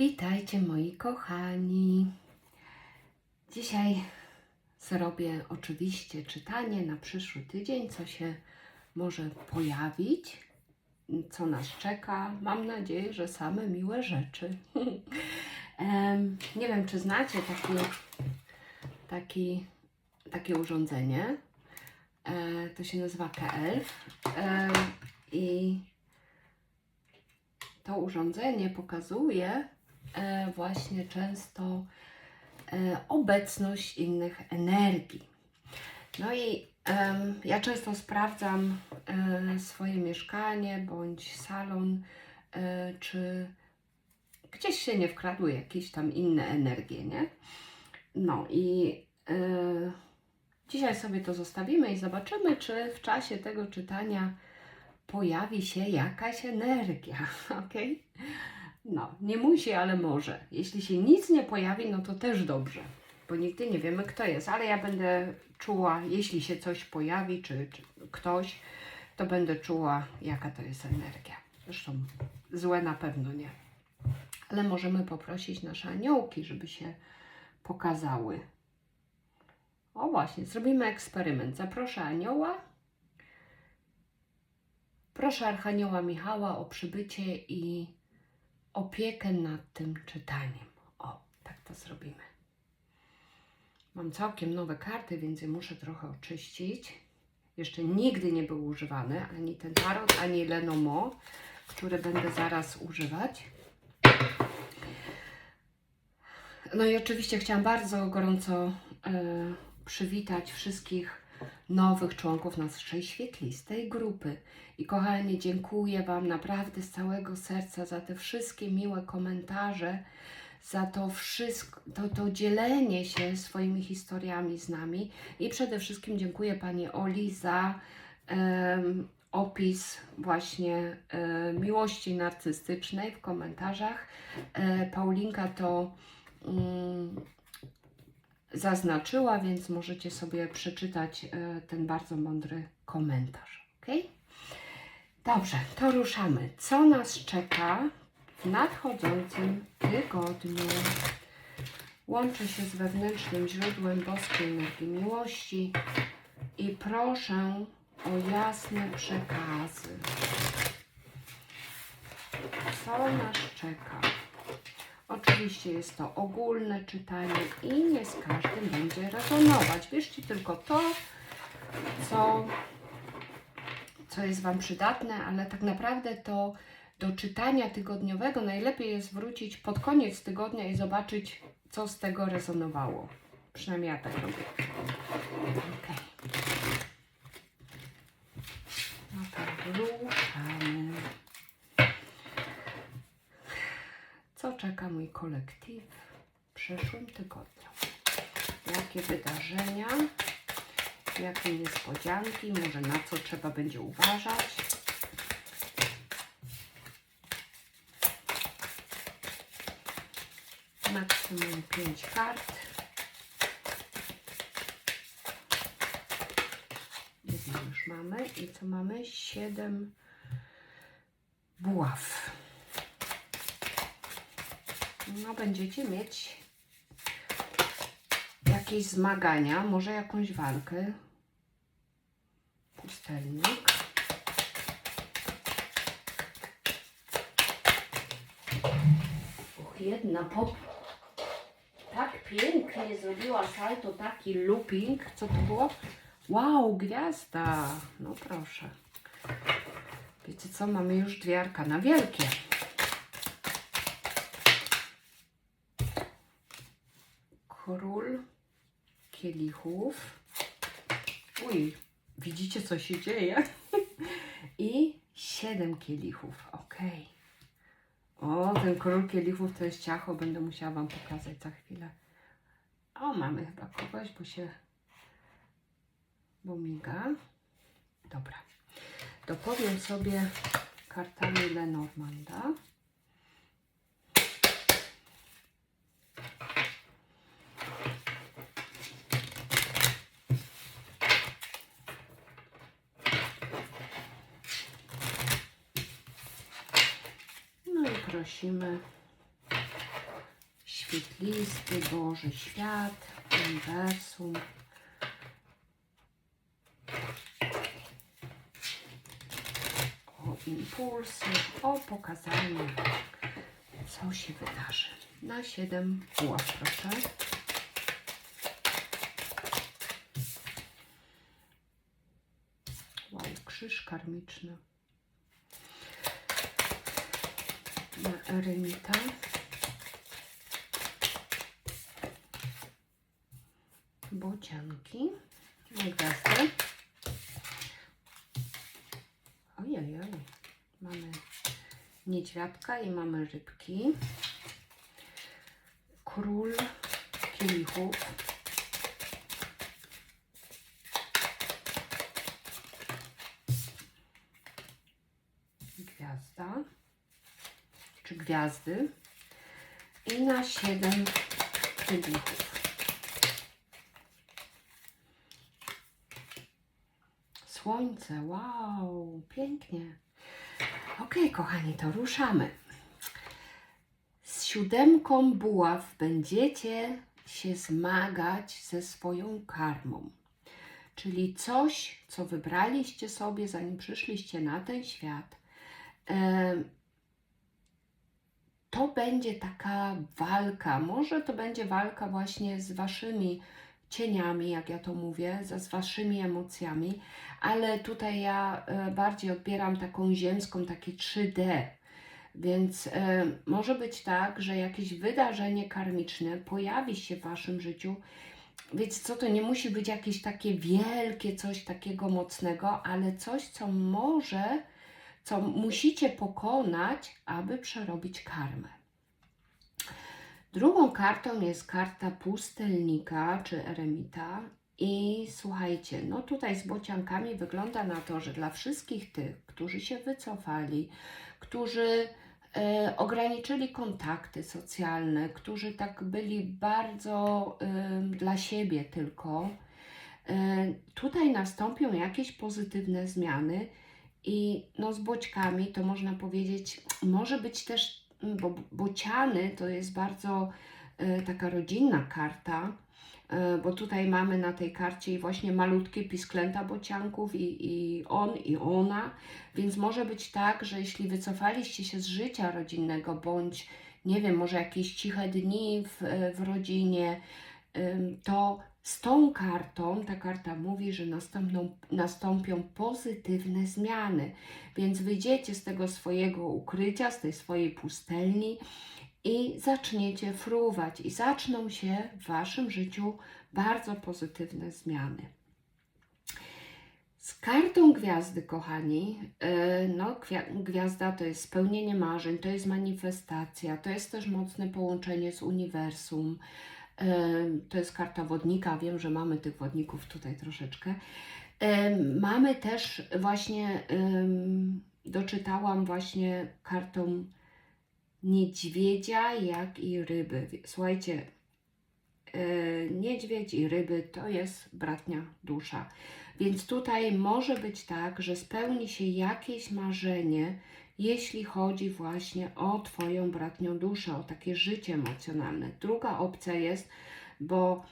Witajcie moi kochani. Dzisiaj zrobię oczywiście czytanie na przyszły tydzień, co się może pojawić, co nas czeka. Mam nadzieję, że same miłe rzeczy. Nie wiem, czy znacie taki, taki, takie urządzenie. E, To się nazywa KELF. I to urządzenie pokazuje właśnie często e, obecność innych energii. No i ja często sprawdzam e, swoje mieszkanie bądź salon, e, czy gdzieś się nie wkradły jakieś tam inne energie, nie? No i e, dzisiaj sobie to zostawimy i zobaczymy, czy w czasie tego czytania pojawi się jakaś energia, ok? No, nie musi, ale może. Jeśli się nic nie pojawi, no to też dobrze, bo nigdy nie wiemy, kto jest, ale ja będę czuła, jeśli się coś pojawi, czy, czy ktoś, to będę czuła, jaka to jest energia. Zresztą złe na pewno nie. Ale możemy poprosić nasze aniołki, żeby się pokazały. O właśnie, zrobimy eksperyment. Zaproszę anioła. Proszę Archanioła Michała o przybycie i opiekę nad tym czytaniem. O, tak to zrobimy. Mam całkiem nowe karty, więc je muszę trochę oczyścić. Jeszcze nigdy nie były używane ani ten tarot, ani Lenormand, które będę zaraz używać. No i oczywiście chciałam bardzo gorąco e, przywitać wszystkich nowych członków naszej świetlistej grupy. I kochani, dziękuję Wam naprawdę z całego serca za te wszystkie miłe komentarze, za to wszystko, to, to dzielenie się swoimi historiami z nami. I przede wszystkim dziękuję Pani Oli za em, opis właśnie miłości narcystycznej w komentarzach. E, Paulinka to mm, zaznaczyła, więc możecie sobie przeczytać e, ten bardzo mądry komentarz. Ok? Dobrze, to ruszamy. Co nas czeka w nadchodzącym tygodniu? Łączę się z wewnętrznym źródłem boskiej energii miłości i proszę o jasne przekazy. Co nas czeka? Oczywiście jest to ogólne czytanie i nie z każdym będzie rezonować. Bierzcie tylko to, co, co jest Wam przydatne, ale tak naprawdę to do czytania tygodniowego najlepiej jest wrócić pod koniec tygodnia i zobaczyć, co z tego rezonowało. Przynajmniej ja tak robię. Ok. No to ruszamy. Co czeka mój kolektyw w przyszłym tygodniu? Jakie wydarzenia? Jakie niespodzianki? Może na co trzeba będzie uważać? Maksimum 5 kart. Jedną już mamy. I co mamy? 7 buław. No, będziecie mieć jakieś zmagania, może jakąś walkę. Pustelnik. Och, jedna pop. Tak pięknie zrobiła salto, taki looping. Co to było? Wow, gwiazda. No proszę. Wiecie co, mamy już dwie arkana wielkie. Król kielichów. Uj, widzicie co się dzieje? I siedem kielichów, ok. O, ten król kielichów to jest ciacho, będę musiała Wam pokazać za chwilę. O, mamy chyba kogoś, bo się bo miga. Dobra. Dopowiem sobie kartami Lenormanda. No i prosimy świetlisty, Boży świat, uniwersum. O impulsy, o pokazanie, co się wydarzy. Na 7 buław, proszę. Wow, krzyż karmiczny. Na eremita. Bocianki. Na gwiazdę. Ojej, mamy niedźwiadka i mamy rybki. Król kielichów. Gwiazda. Czy gwiazdy. I na siedem kielichów. Słońce, wow, pięknie. Ok, kochani, to ruszamy. Z siódemką buław będziecie się zmagać ze swoją karmą. Czyli coś, co wybraliście sobie, zanim przyszliście na ten świat. To będzie taka walka. Może to będzie walka właśnie z waszymi cieniami, jak ja to mówię, z waszymi emocjami, ale tutaj ja e, bardziej odbieram taką ziemską, takie 3D. Więc e, może być tak, że jakieś wydarzenie karmiczne pojawi się w waszym życiu. Wiecie co, to nie musi być jakieś takie wielkie, coś takiego mocnego, ale coś, co może, co musicie pokonać, aby przerobić karmę. Drugą kartą jest karta pustelnika czy eremita. I słuchajcie, no tutaj z bociankami wygląda na to, że dla wszystkich tych, którzy się wycofali, którzy e, ograniczyli kontakty socjalne, którzy tak byli bardzo e, dla siebie tylko, e, tutaj nastąpią jakieś pozytywne zmiany. I no z boćkami to można powiedzieć, może być też, mm, bo bociany to jest bardzo e, taka rodzinna karta, e, bo tutaj mamy na tej karcie właśnie malutkie pisklęta bocianków i, i on i ona, więc może być tak, że jeśli wycofaliście się z życia rodzinnego, bądź nie wiem, może jakieś ciche dni w, e, w rodzinie, to z tą kartą, ta karta mówi, że nastąpią, nastąpią pozytywne zmiany, więc wyjdziecie z tego swojego ukrycia, z tej swojej pustelni i zaczniecie fruwać i zaczną się w Waszym życiu bardzo pozytywne zmiany. Z kartą gwiazdy, kochani, yy, no gwia- gwiazda to jest spełnienie marzeń, to jest manifestacja, to jest też mocne połączenie z uniwersum. To jest karta wodnika, wiem, że mamy tych wodników tutaj troszeczkę. Mamy też właśnie, doczytałam właśnie kartą niedźwiedzia, jak i ryby. Słuchajcie, yy, niedźwiedź i ryby to jest bratnia dusza. Więc tutaj może być tak, że spełni się jakieś marzenie, jeśli chodzi właśnie o Twoją bratnią duszę, o takie życie emocjonalne. Druga opcja jest, bo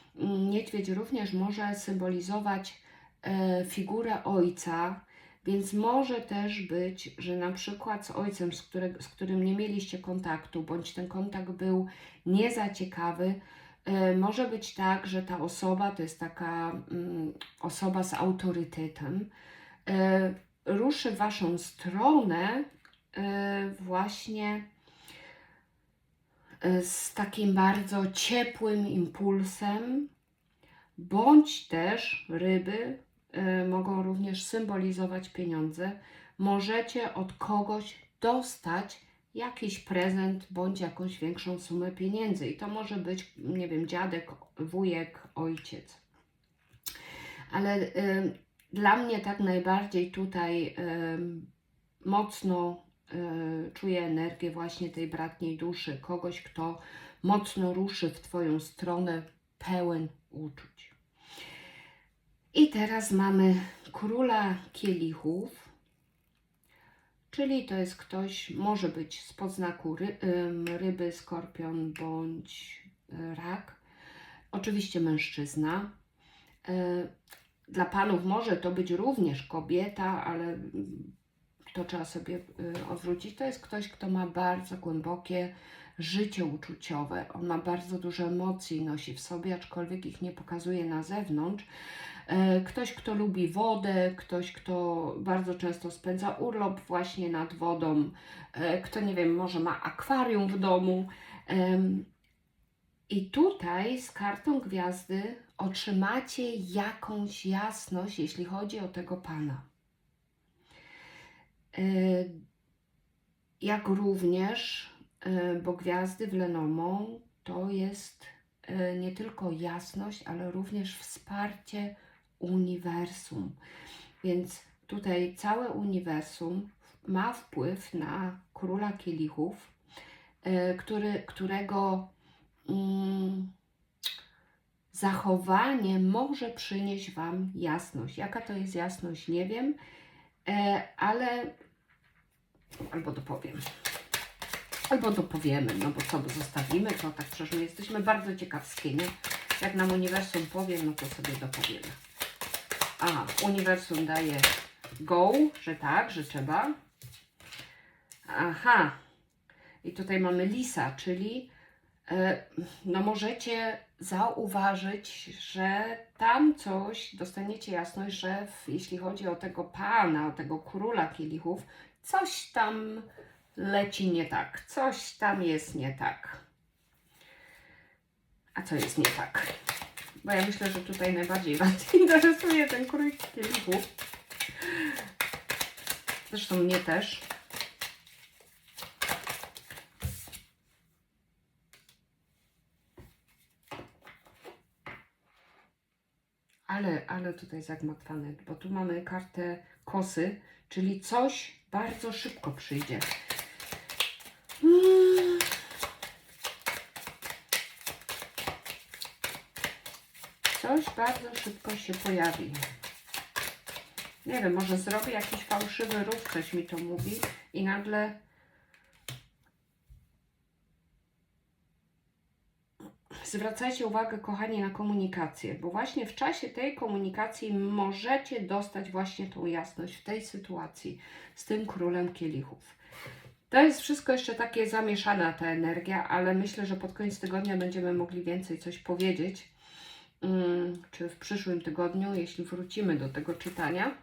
niedźwiedź również może symbolizować e, figurę ojca, więc może też być, że na przykład z ojcem, z, z którym nie mieliście kontaktu, bądź ten kontakt był nie za ciekawy, e, może być tak, że ta osoba to jest taka mm, osoba z autorytetem, e, ruszy w Waszą stronę właśnie e, z takim bardzo ciepłym impulsem, bądź też ryby e, mogą również symbolizować pieniądze. Możecie od kogoś dostać jakiś prezent bądź jakąś większą sumę pieniędzy. I to może być, nie wiem, dziadek, wujek, ojciec. Ale y, dla mnie tak najbardziej tutaj y, mocno y, czuję energię właśnie tej bratniej duszy, kogoś, kto mocno ruszy w Twoją stronę, pełen uczuć. I teraz mamy króla kielichów, czyli to jest ktoś, może być z podznaku ry, ryby, skorpion bądź e, rak. Oczywiście mężczyzna. E, Dla panów może to być również kobieta, ale to trzeba sobie y, odwrócić. To jest ktoś, kto ma bardzo głębokie życie uczuciowe. On ma bardzo dużo emocji, nosi w sobie, aczkolwiek ich nie pokazuje na zewnątrz. E, Ktoś, kto lubi wodę, ktoś, kto bardzo często spędza urlop właśnie nad wodą, e, kto nie wiem, może ma akwarium w domu. I tutaj z kartą gwiazdy otrzymacie jakąś jasność, jeśli chodzi o tego pana. E, Jak również, e, bo gwiazdy w Lenomą to jest e, nie tylko jasność, ale również wsparcie uniwersum. Więc tutaj całe uniwersum ma wpływ na króla kielichów, który, którego mm, zachowanie może przynieść Wam jasność. Jaka to jest jasność, nie wiem, ale albo dopowiem. Albo dopowiemy, no bo co, bo zostawimy to tak my jesteśmy bardzo ciekawskie? Jak nam uniwersum powie, no to sobie dopowiemy. Aha, uniwersum daje go, że tak, że trzeba. Aha. I tutaj mamy lisa, czyli e, no możecie zauważyć, że tam coś, dostaniecie jasność, że w, jeśli chodzi o tego pana, o tego króla kielichów, coś tam leci nie tak, coś tam jest nie tak. A co jest nie tak? Bo ja myślę, że tutaj najbardziej Was interesuje ten krój kielichów. Zresztą mnie też. Ale, ale tutaj zagmatwane, bo tu mamy kartę kosy, czyli coś bardzo szybko przyjdzie. Coś bardzo szybko się pojawi. Nie wiem, może zrobię jakiś fałszywy ruch, ktoś mi to mówi i nagle Zwracajcie uwagę, kochani, na komunikację, bo właśnie w czasie tej komunikacji możecie dostać właśnie tą jasność w tej sytuacji z tym królem kielichów. To jest wszystko jeszcze takie zamieszana ta energia, ale myślę, że pod koniec tygodnia będziemy mogli więcej coś powiedzieć. Mm, czy w przyszłym tygodniu, jeśli wrócimy do tego czytania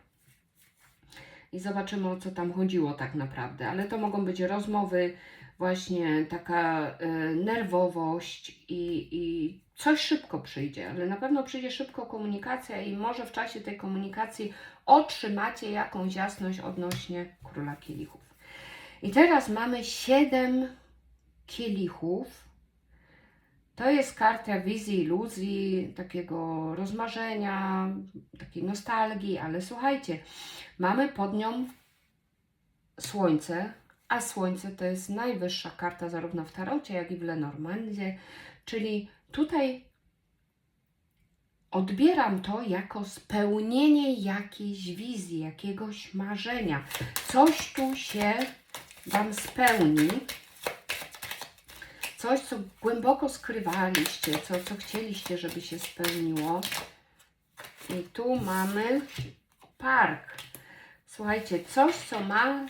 i zobaczymy o co tam chodziło tak naprawdę. Ale to mogą być rozmowy, właśnie taka y, nerwowość i, i coś szybko przyjdzie, ale na pewno przyjdzie szybko komunikacja i może w czasie tej komunikacji otrzymacie jakąś jasność odnośnie króla kielichów. I teraz mamy siedem kielichów. To jest karta wizji, iluzji, takiego rozmarzenia, takiej nostalgii, ale słuchajcie, mamy pod nią słońce, a słońce to jest najwyższa karta zarówno w tarocie, jak i w Lenormandzie, czyli tutaj odbieram to jako spełnienie jakiejś wizji, jakiegoś marzenia. Coś tu się Wam spełni, coś, co głęboko skrywaliście, co, co chcieliście, żeby się spełniło. I tu mamy park. Słuchajcie, coś, co ma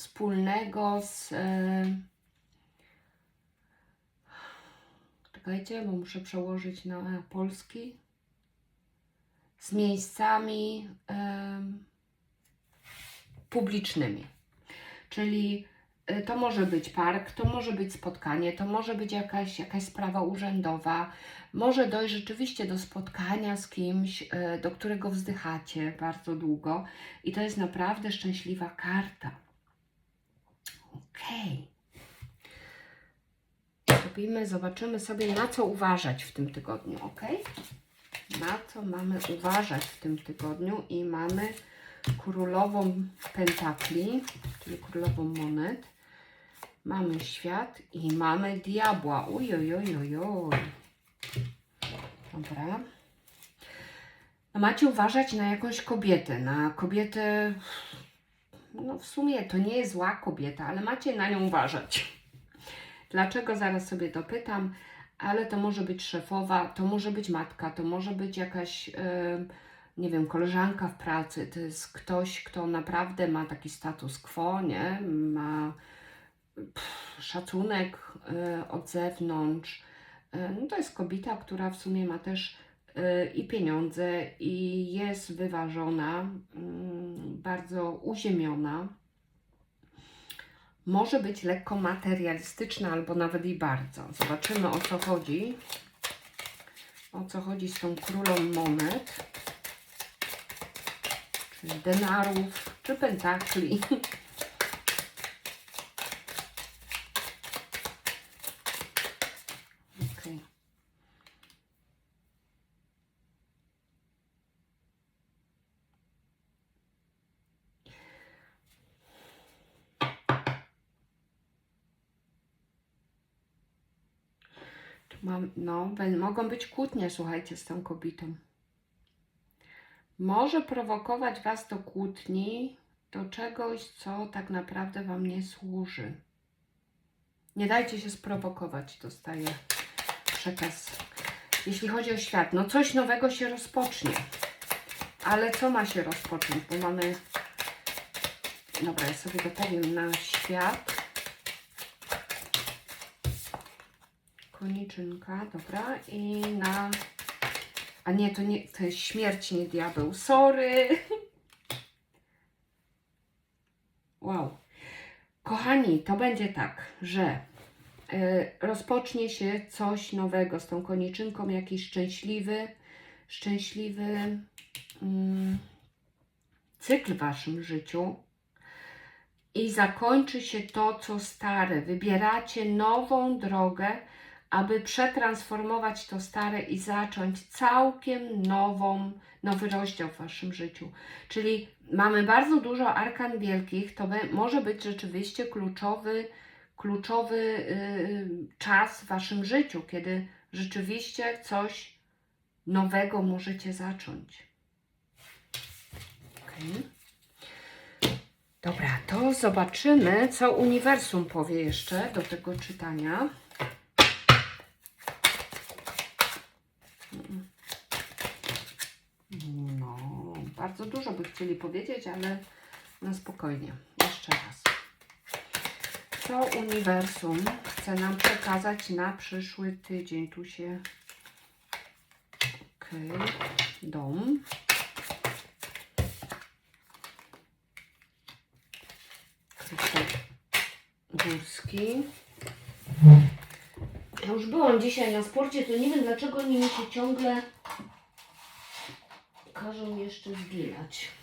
wspólnego z. E... Czekajcie, bo muszę przełożyć na polski. Z miejscami e... publicznymi. Czyli e, to może być park, to może być spotkanie, to może być jakaś, jakaś sprawa urzędowa, może dojść rzeczywiście do spotkania z kimś, do którego wzdychacie bardzo długo i to jest naprawdę szczęśliwa karta. Okej. Zrobimy, zobaczymy sobie na co uważać w tym tygodniu, ok? Na co mamy uważać w tym tygodniu i mamy królową pentakli, czyli królową monet. Mamy świat i mamy diabła. Ojojojojoj. Dobra. No macie uważać na jakąś kobietę, na kobietę, no w sumie to nie jest zła kobieta, ale macie na nią uważać. Dlaczego zaraz sobie dopytam, ale to może być szefowa, to może być matka, to może być jakaś, e, nie wiem, koleżanka w pracy, to jest ktoś, kto naprawdę ma taki status quo, nie? Ma pff, szacunek e, od zewnątrz. E, no to jest kobieta, która w sumie ma też i pieniądze, i jest wyważona, mm, bardzo uziemiona. Może być lekko materialistyczna, albo nawet i bardzo. Zobaczymy o co chodzi. O co chodzi z tą królą monet, czy denarów, czy pentakli. Okej. Tu Mam, no, mogą być kłótnie, słuchajcie, z tą kobietą. Może prowokować Was do kłótni, do czegoś, co tak naprawdę Wam nie służy. Nie dajcie się sprowokować, dostaję przekaz. Jeśli chodzi o świat, no coś nowego się rozpocznie. Ale co ma się rozpocząć? Bo mamy. Dobra, ja sobie dopowiem na świat. Koniczynka, dobra. I na. A nie, to nie, to jest śmierć, nie diabeł. Sorry. Wow. Kochani, to będzie tak, że y, rozpocznie się coś nowego z tą koniczynką, jakiś szczęśliwy, szczęśliwy mm, cykl w Waszym życiu i zakończy się to, co stare. Wybieracie nową drogę, aby przetransformować to stare i zacząć całkiem nową, nowy rozdział w Waszym życiu. Czyli mamy bardzo dużo arkan wielkich, to może być rzeczywiście kluczowy, kluczowy yy, czas w Waszym życiu, kiedy rzeczywiście coś nowego możecie zacząć. Okej. Dobra, to zobaczymy, co uniwersum powie jeszcze do tego czytania. No, bardzo dużo by chcieli powiedzieć, ale no spokojnie. Jeszcze raz. Co uniwersum chce nam przekazać na przyszły tydzień? Tu się. Okej. Dom. Kryształ górski. Ja już byłam dzisiaj na sporcie, to nie wiem dlaczego oni mi się ciągle każą jeszcze zbierać.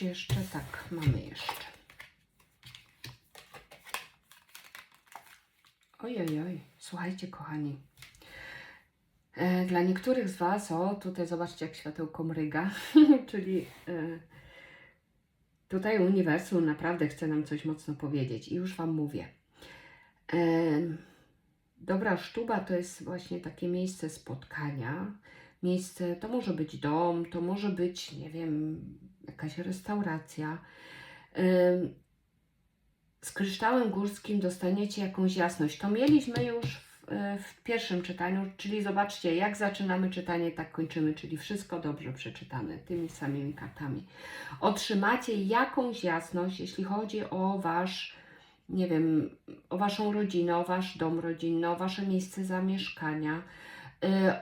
Jeszcze, tak, mamy jeszcze. Oj, oj, słuchajcie kochani. E, Dla niektórych z Was, o tutaj zobaczcie jak światełko mryga, czyli e, tutaj uniwersum naprawdę chce nam coś mocno powiedzieć i już Wam mówię. Em, Dobra sztuba to jest właśnie takie miejsce spotkania. Miejsce, to może być dom, to może być, nie wiem, jakaś restauracja. Z kryształem górskim dostaniecie jakąś jasność. To mieliśmy już w, e, w pierwszym czytaniu, czyli zobaczcie, jak zaczynamy czytanie, tak kończymy, czyli wszystko dobrze przeczytane, tymi samymi kartami. Otrzymacie jakąś jasność, jeśli chodzi o Wasz, nie wiem, o Waszą rodzinę, o Wasz dom rodzinny, o Wasze miejsce zamieszkania, e,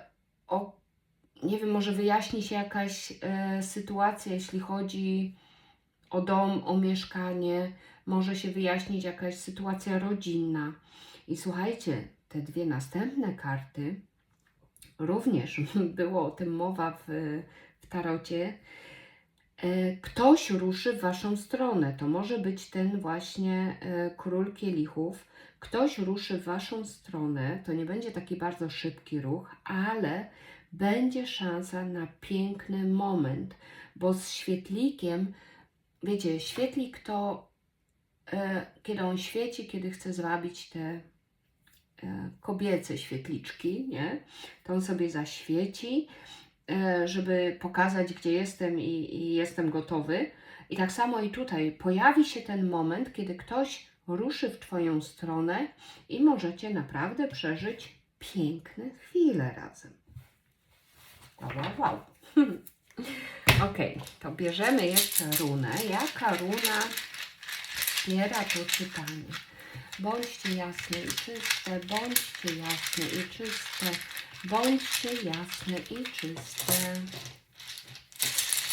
o, nie wiem, może wyjaśni się jakaś e, sytuacja, jeśli chodzi o dom, o mieszkanie, może się wyjaśnić jakaś sytuacja rodzinna. I słuchajcie, te dwie następne karty, również było o tym mowa w, w tarocie, e, ktoś ruszy w Waszą stronę. To może być ten właśnie e, król kielichów. Ktoś ruszy w Waszą stronę. To nie będzie taki bardzo szybki ruch, ale będzie szansa na piękny moment, bo z świetlikiem, wiecie, świetlik to e, kiedy on świeci, kiedy chce zwabić te e, kobiece świetliczki, nie? To on sobie zaświeci e, żeby pokazać, gdzie jestem i, i jestem gotowy. I tak samo i tutaj pojawi się ten moment, kiedy ktoś ruszy w Twoją stronę i możecie naprawdę przeżyć piękne chwile razem. Wow, wow, ok, to bierzemy jeszcze runę. Jaka runa wspiera to czytanie? Bądźcie jasne i czyste, bądźcie jasne i czyste, bądźcie jasne i czyste.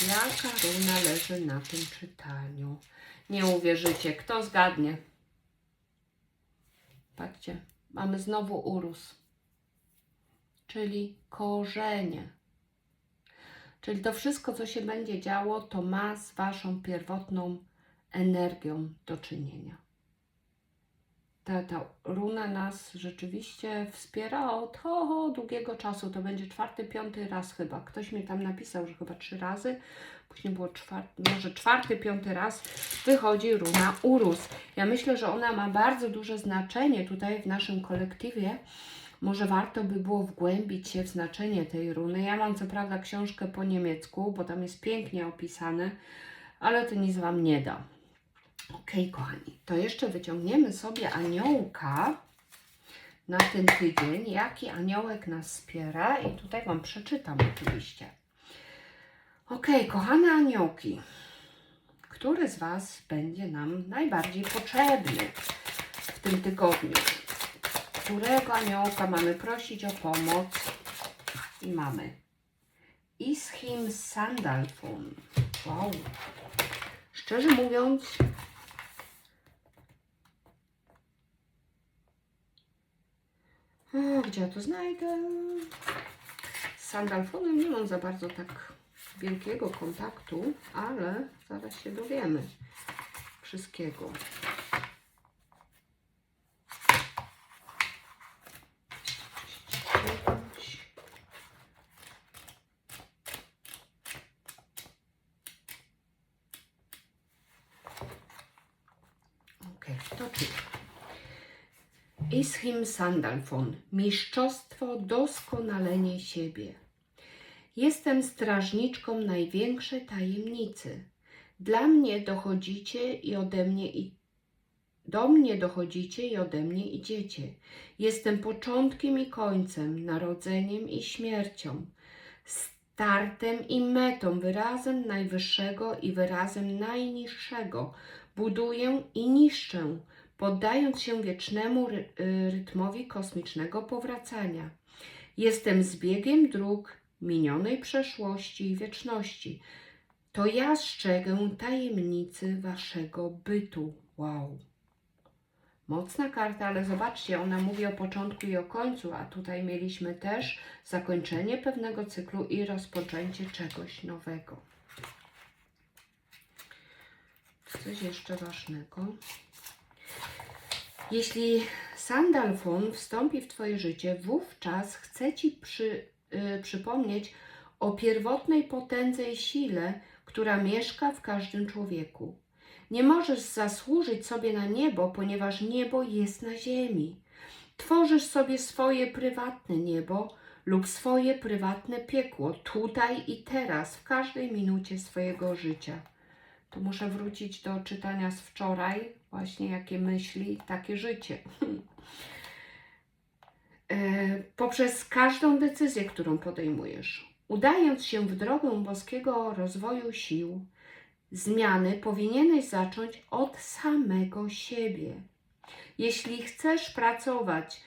Jaka runa leży na tym czytaniu? Nie uwierzycie, kto zgadnie? Patrzcie, mamy znowu urósł, czyli korzenie. Czyli to wszystko, co się będzie działo, to ma z Waszą pierwotną energią do czynienia. Ta, ta runa nas rzeczywiście wspiera od ho, ho, długiego czasu. To będzie czwarty, piąty raz chyba. Ktoś mi tam napisał, że chyba trzy razy. Później było czwarty, może czwarty, piąty raz wychodzi runa Urus. Ja myślę, że ona ma bardzo duże znaczenie tutaj w naszym kolektywie. Może warto by było wgłębić się w znaczenie tej runy. Ja mam co prawda książkę po niemiecku, bo tam jest pięknie opisane, ale to nic Wam nie da. Ok, kochani, to jeszcze wyciągniemy sobie aniołka na ten tydzień. Jaki aniołek nas wspiera? I tutaj Wam przeczytam oczywiście. Ok, kochane aniołki, który z Was będzie nam najbardziej potrzebny w tym tygodniu? Którego aniołka mamy prosić o pomoc? I mamy Ischim Sandalfon. Wow. Szczerze mówiąc, o, gdzie ja to znajdę? Z Sandalfonem nie mam za bardzo tak wielkiego kontaktu, ale zaraz się dowiemy wszystkiego. Okej, to czytam. Ischim Sandalfon, mistrzostwo, doskonalenie siebie. Jestem strażniczką największej tajemnicy. Dla mnie dochodzicie i ode mnie i do mnie dochodzicie i ode mnie idziecie. Jestem początkiem i końcem, narodzeniem i śmiercią, startem i metą, wyrazem najwyższego i wyrazem najniższego. Buduję i niszczę, poddając się wiecznemu ry- y, rytmowi kosmicznego powracania. Jestem zbiegiem dróg minionej przeszłości i wieczności. To ja strzegę tajemnicy waszego bytu. Wow. Mocna karta, ale zobaczcie, ona mówi o początku i o końcu, a tutaj mieliśmy też zakończenie pewnego cyklu i rozpoczęcie czegoś nowego. Coś jeszcze ważnego. Jeśli Sandalfon wstąpi w Twoje życie, wówczas chcę Ci przy, y, przypomnieć o pierwotnej potędze i sile, która mieszka w każdym człowieku. Nie możesz zasłużyć sobie na niebo, ponieważ niebo jest na ziemi. Tworzysz sobie swoje prywatne niebo lub swoje prywatne piekło tutaj i teraz, w każdej minucie swojego życia. Tu muszę wrócić do czytania z wczoraj, właśnie jakie myśli, takie życie. E, Poprzez każdą decyzję, którą podejmujesz, udając się w drogę boskiego rozwoju sił, zmiany powinieneś zacząć od samego siebie. Jeśli chcesz pracować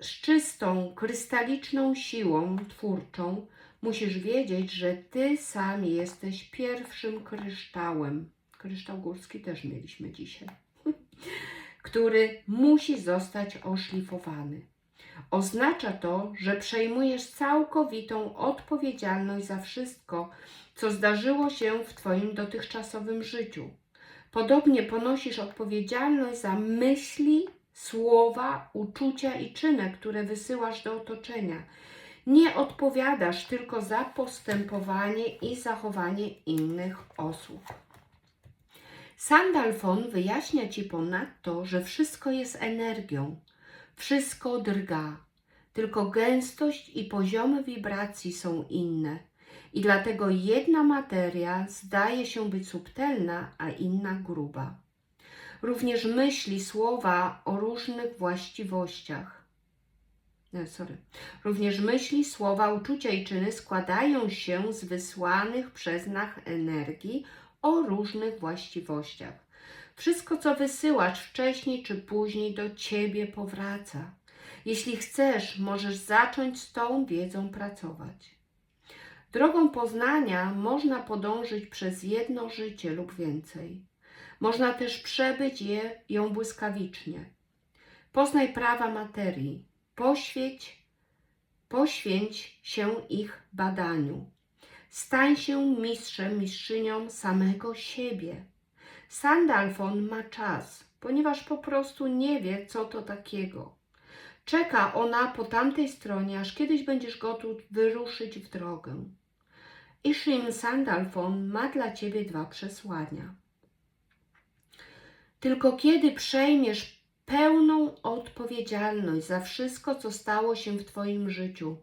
z czystą, krystaliczną siłą twórczą, musisz wiedzieć, że ty sam jesteś pierwszym kryształem. Kryształ górski też mieliśmy dzisiaj. który musi zostać oszlifowany. Oznacza to, że przejmujesz całkowitą odpowiedzialność za wszystko, co zdarzyło się w Twoim dotychczasowym życiu. Podobnie ponosisz odpowiedzialność za myśli, słowa, uczucia i czyny, które wysyłasz do otoczenia. Nie odpowiadasz tylko za postępowanie i zachowanie innych osób. Sandalfon wyjaśnia Ci ponadto, że wszystko jest energią, wszystko drga, tylko gęstość i poziomy wibracji są inne. I dlatego jedna materia zdaje się być subtelna, a inna gruba. Również myśli, słowa o różnych właściwościach. Nie, sorry. Również myśli, słowa, uczucia i czyny składają się z wysłanych przez nas energii o różnych właściwościach. Wszystko, co wysyłasz wcześniej czy później, do ciebie powraca. Jeśli chcesz, możesz zacząć z tą wiedzą pracować. Drogą poznania można podążyć przez jedno życie lub więcej. Można też przebyć je, ją błyskawicznie. Poznaj prawa materii, poświęć, poświęć się ich badaniu. Stań się mistrzem, mistrzynią samego siebie. Sandalfon ma czas, ponieważ po prostu nie wie, co to takiego. Czeka ona po tamtej stronie, aż kiedyś będziesz gotów wyruszyć w drogę. Ishim Sandalfon ma dla ciebie dwa przesłania. Tylko kiedy przejmiesz pełną odpowiedzialność za wszystko, co stało się w Twoim życiu,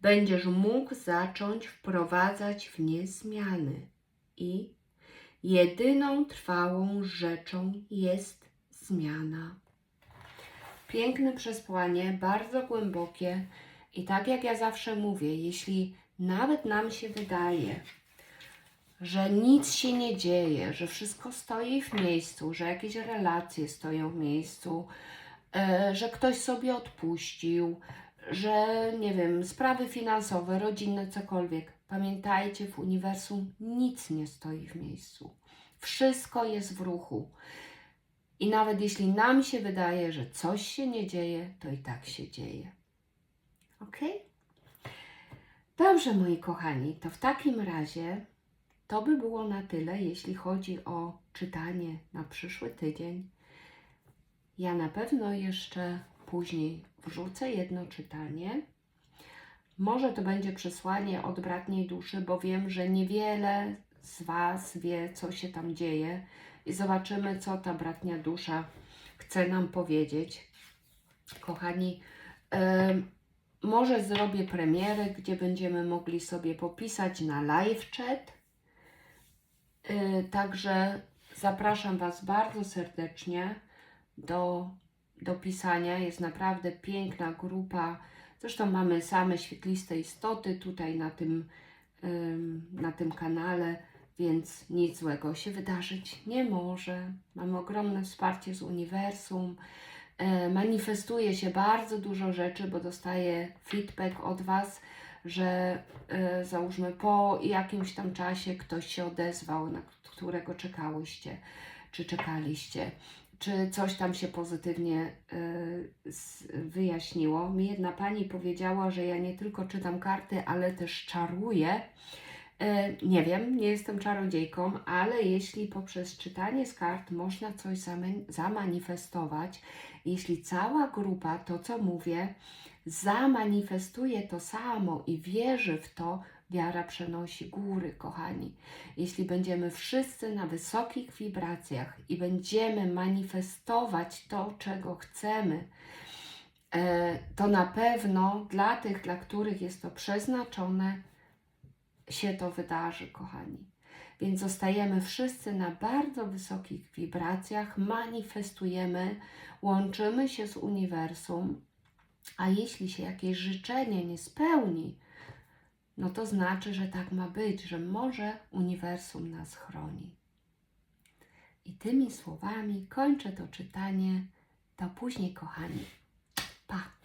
będziesz mógł zacząć wprowadzać w nie zmiany. I jedyną trwałą rzeczą jest zmiana. Piękne przesłanie, bardzo głębokie i tak jak ja zawsze mówię, jeśli nawet nam się wydaje, że nic się nie dzieje, że wszystko stoi w miejscu, że jakieś relacje stoją w miejscu, e, że ktoś sobie odpuścił, że nie wiem, sprawy finansowe, rodzinne, cokolwiek. Pamiętajcie, w uniwersum nic nie stoi w miejscu. Wszystko jest w ruchu. I nawet jeśli nam się wydaje, że coś się nie dzieje, to i tak się dzieje. Ok? Dobrze, moi kochani, to w takim razie to by było na tyle, jeśli chodzi o czytanie na przyszły tydzień. Ja na pewno jeszcze później wrzucę jedno czytanie. Może to będzie przesłanie od bratniej duszy, bo wiem, że niewiele z Was wie, co się tam dzieje i zobaczymy, co ta bratnia dusza chce nam powiedzieć. Kochani, em, może zrobię premierę, gdzie będziemy mogli sobie popisać na live chat. Y, Także zapraszam Was bardzo serdecznie do, do pisania. Jest naprawdę piękna grupa. Zresztą mamy same świetliste istoty tutaj na tym, ym, na tym kanale, więc nic złego się wydarzyć nie może. Mamy ogromne wsparcie z uniwersum. E, manifestuje się bardzo dużo rzeczy, bo dostaję feedback od Was, że e, załóżmy po jakimś tam czasie ktoś się odezwał, na którego czekałyście, czy czekaliście, czy coś tam się pozytywnie e, wyjaśniło. Mi jedna pani powiedziała, że ja nie tylko czytam karty, ale też czaruję. E, Nie wiem, nie jestem czarodziejką, ale jeśli poprzez czytanie z kart można coś zama- zamanifestować, jeśli cała grupa to, co mówię, zamanifestuje to samo i wierzy w to, wiara przenosi góry, kochani. Jeśli będziemy wszyscy na wysokich wibracjach i będziemy manifestować to, czego chcemy, e, to na pewno dla tych, dla których jest to przeznaczone, się to wydarzy, kochani. Więc zostajemy wszyscy na bardzo wysokich wibracjach, manifestujemy, łączymy się z uniwersum, a jeśli się jakieś życzenie nie spełni, no to znaczy, że tak ma być, że może uniwersum nas chroni. I tymi słowami kończę to czytanie. Do później, kochani. Pa!